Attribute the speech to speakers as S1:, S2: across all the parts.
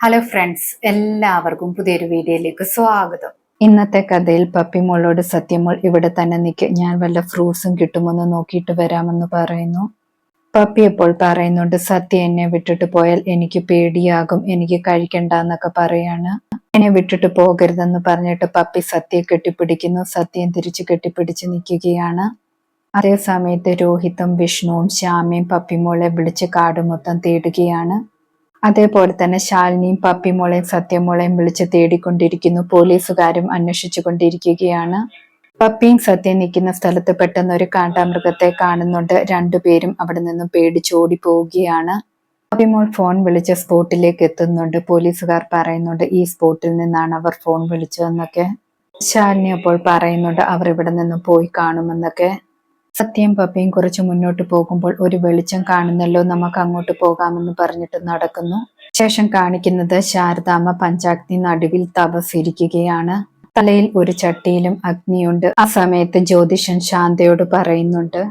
S1: Hello friends എല്ലാവർക്കും പുതിയൊരു വീഡിയോയിലേക്ക് സ്വാഗതം.
S2: ഇന്നത്തെ കഥയിൽ പപ്പിമോളോട് സത്യമോൾ ഇവിടെ തന്നെ നിൽക്ക്. ഞാൻ വല്ല ഫ്രൂട്ട്സും കിട്ടുമെന്ന് നോക്കിയിട്ട് വരാമെന്ന് പറയുന്നു. പപ്പി എപ്പോൾ പറയുന്നുണ്ട് സത്യ എന്നെ വിട്ടിട്ട് പോയാൽ എനിക്ക് പേടിയാകും എനിക്ക് കഴിക്കണ്ട എന്നൊക്കെ പറയാണ്. എന്നെ വിട്ടിട്ട് പോകരുതെന്ന് പറഞ്ഞിട്ട് പപ്പി സത്യയെ കെട്ടിപ്പിടിക്കുന്നു. സത്യം തിരിച്ചു കെട്ടിപ്പിടിച്ച് നിൽക്കുകയാണ്. അതേ സമയത്ത് രോഹിത്തും വിഷ്ണുവും ശ്യാമയും പപ്പിമോളെ വിളിച്ച് കാട് മൊത്തം തേടുകയാണ്. അതേപോലെ തന്നെ ശാലിനിയും പപ്പിമോളെയും സത്യമോളെയും വിളിച്ച് തേടിക്കൊണ്ടിരിക്കുന്നു. പോലീസുകാരും അന്വേഷിച്ചു കൊണ്ടിരിക്കുകയാണ്. പപ്പിയും സത്യം നിൽക്കുന്ന സ്ഥലത്ത് പെട്ടെന്ന് ഒരു കാണ്ടാമൃഗത്തെ കാണുന്നുണ്ട്. രണ്ടുപേരും അവിടെ നിന്നും പേടിച്ചോടി പോവുകയാണ് പപ്പിമോൾ ഫോൺ വിളിച്ച് സ്പോട്ടിലേക്ക് എത്തുന്നുണ്ട്. പോലീസുകാർ പറയുന്നുണ്ട് ഈ സ്പോട്ടിൽ നിന്നാണ് അവർ ഫോൺ വിളിച്ചതെന്നൊക്കെ. ശാലിനി അപ്പോൾ പറയുന്നുണ്ട് അവർ ഇവിടെ നിന്നും പോയി കാണുമെന്നൊക്കെ. സത്യം പപ്പയും കുറച്ച് മുന്നോട്ട് പോകുമ്പോൾ ഒരു വെളിച്ചം കാണുന്നല്ലോ നമുക്ക് അങ്ങോട്ട് പോകാമെന്ന് പറഞ്ഞിട്ട് നടക്കുന്നു. ശേഷം കാണിക്കുന്നത് ശാരദാമ്മ പഞ്ചാഗ്നി നടുവിൽ തപസിരിക്കുകയാണ് തലയിൽ ഒരു ചട്ടിയിലും അഗ്നിയുണ്ട്. ആ സമയത്ത് ജ്യോതിഷൻ ശാന്തയോട് പറയുന്നുണ്ട്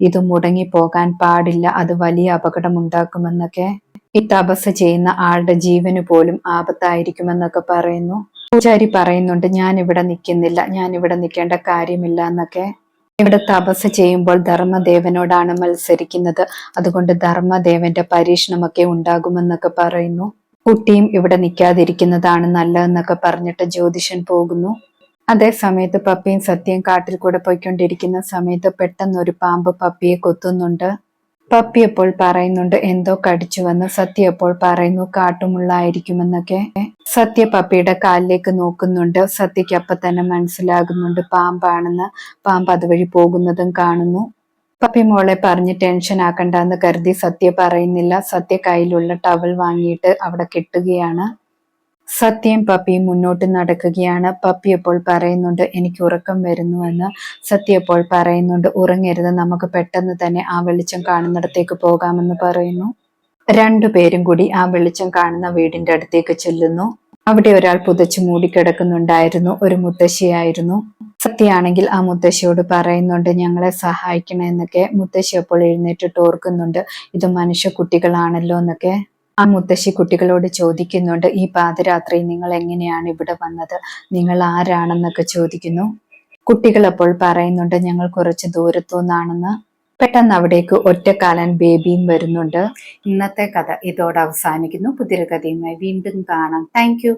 S2: ഇത് മുടങ്ങി പോകാൻ പാടില്ല. അത് വലിയ അപകടമുണ്ടാക്കുമെന്നൊക്കെ. ഈ തപസ് ചെയ്യുന്ന ആളുടെ ജീവന് പോലും ആപത്തായിരിക്കുമെന്നൊക്കെ പറയുന്നു. പൂജാരി പറയുന്നുണ്ട് ഞാൻ ഇവിടെ നിൽക്കുന്നില്ല. ഞാൻ ഇവിടെ നിൽക്കേണ്ട കാര്യമില്ല എന്നൊക്കെ. ഇവിടെ തപസ് ചെയ്യുമ്പോൾ ധർമ്മദേവനോടാണ് മത്സരിക്കുന്നത്. അതുകൊണ്ട് ധർമ്മദേവന്റെ പരീക്ഷണമൊക്കെ ഉണ്ടാകുമെന്നൊക്കെ പറയുന്നു. കുട്ടിയും ഇവിടെ നിൽക്കാതിരിക്കുന്നതാണ് നല്ലതെന്നൊക്കെ പറഞ്ഞിട്ട് ജ്യോതിഷൻ പോകുന്നു. അതേ സമയത്ത് പപ്പിയും സത്യം കാട്ടിൽ കൂടെ പോയിക്കൊണ്ടിരിക്കുന്ന സമയത്ത് പെട്ടെന്ന് ഒരു പാമ്പ് പപ്പിയെ കൊത്തുന്നുണ്ട്. പപ്പി അപ്പോൾ പറയുന്നുണ്ട് എന്തോ കടിച്ചുവെന്ന് സത്യ അപ്പോൾ പറയുന്നു കാട്ടുമുള്ളായിരിക്കുമെന്നൊക്കെ. സത്യ പപ്പിയുടെ കാലിലേക്ക് നോക്കുന്നുണ്ട്. സത്യയ്ക്ക് അപ്പൊ തന്നെ മനസ്സിലാകുന്നുണ്ട് പാമ്പാണെന്ന്. പാമ്പ് അതുവഴി പോകുന്നതും കാണുന്നു. പപ്പി മോളെ പറഞ്ഞ് ടെൻഷൻ ആക്കണ്ടെന്ന് കരുതി സത്യ പറയുന്നില്ല. സത്യ കയ്യിലുള്ള ടവൽ വാങ്ങിയിട്ട് അവിടെ കെട്ടുകയാണ്. സത്യം പപ്പി മുന്നോട്ട് നടക്കുകയാണ്. പപ്പി അപ്പോൾ പറയുന്നുണ്ട് എനിക്ക് ഉറക്കം വരുന്നുവെന്ന് സത്യ അപ്പോൾ പറയുന്നുണ്ട് ഉറങ്ങരുത് നമുക്ക് പെട്ടെന്ന് തന്നെ ആ വെളിച്ചം കാണുന്നിടത്തേക്ക് പോകാമെന്ന് പറയുന്നു. രണ്ടുപേരും കൂടി ആ വെളിച്ചം കാണുന്ന വീടിന്റെ അടുത്തേക്ക് ചെല്ലുന്നു. അവിടെ ഒരാൾ പുതച്ചു മൂടിക്കിടക്കുന്നുണ്ടായിരുന്നു. ഒരു മുത്തശ്ശിയായിരുന്നു. സത്യാണെങ്കിൽ ആ മുത്തശ്ശിയോട് പറയുന്നുണ്ട് ഞങ്ങളെ സഹായിക്കണമെന്നൊക്കെ മുത്തശ്ശി അപ്പോൾ എഴുന്നേറ്റിട്ട് ഓർക്കുന്നുണ്ട്. ഇത് മനുഷ്യ കുട്ടികളാണല്ലോ എന്നൊക്കെ ആ മുത്തശ്ശി കുട്ടികളോട് ചോദിക്കുന്നുണ്ട് ഈ പാതിരാത്രി നിങ്ങൾ എങ്ങനെയാണ് ഇവിടെ വന്നത്? നിങ്ങൾ ആരാണെന്നൊക്കെ ചോദിക്കുന്നു. കുട്ടികൾ അപ്പോൾ പറയുന്നുണ്ട് ഞങ്ങൾ കുറച്ച് ദൂരത്തു നിന്നാണെന്ന് പെട്ടെന്ന് അവിടേക്ക് ഒറ്റക്കാലൻ ബേബിയും വരുന്നുണ്ട്.
S1: ഇന്നത്തെ കഥ ഇതോടെ അവസാനിക്കുന്നു. പുതിയൊരു കഥയുമായി വീണ്ടും കാണാം. താങ്ക്